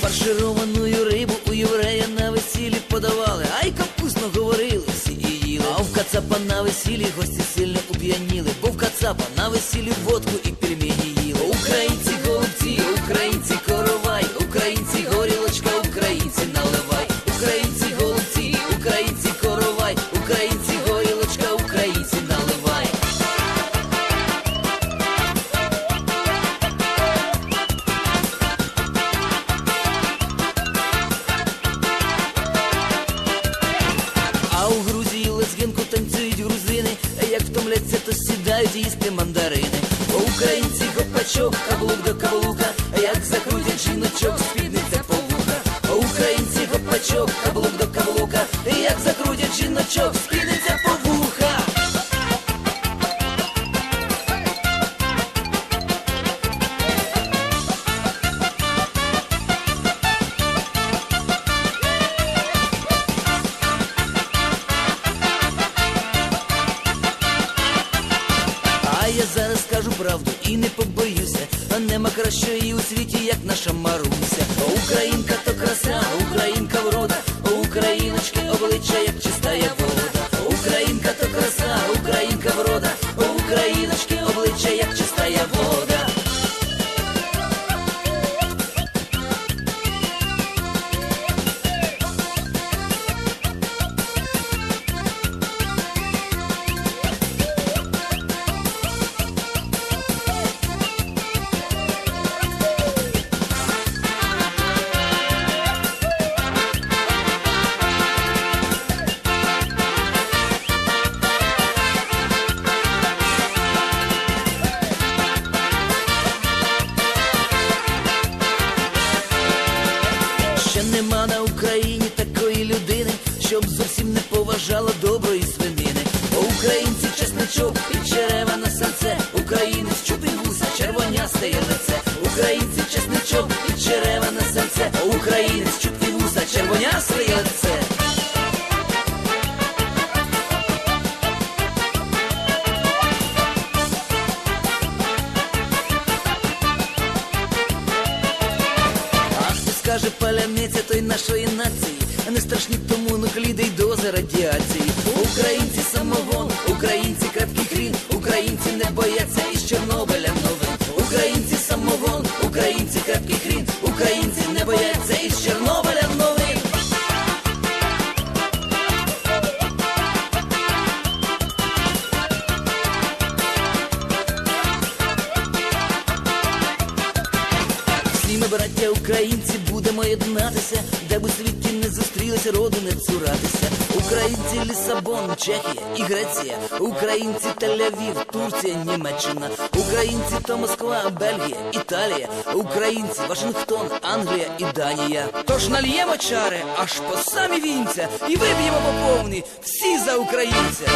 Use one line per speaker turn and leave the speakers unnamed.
Фаршированую кацапа на весіллі гості сильно уп'яніли, бо в кацапа на весіллі водку і пельмені їли. Українці голубці, українці сідають їсти мандарини. Українці копачок, каблук до каблука, як закрутять жіночок, спідниця правду і не побоюся, а нема кращої у світі, як наша Маруся. Українка то краса, українка врода, україночки обличчя, як чистая поважала доброї свинини. Бо українці чесничок і черева на серце, українець чубі вуса, червонясте є лице. Українці чесничок і черева на серце, українець чубі вуса, червонясте є лице. Скаже паляниця той нашої нації, не страшні тому нукліди й дози радіації. Українці браття українці, будемо єднатися, де б у світі не зустрілися, роду не цуратися. Українці Лісабон, Чехія і Греція, українці Тель-Авів, Турція, Німеччина, українці то Москва, Бельгія, Італія, українці Вашингтон, Англія і Данія. Тож нальємо чари аж по самі вінця і виб'ємо по повній всі за українця.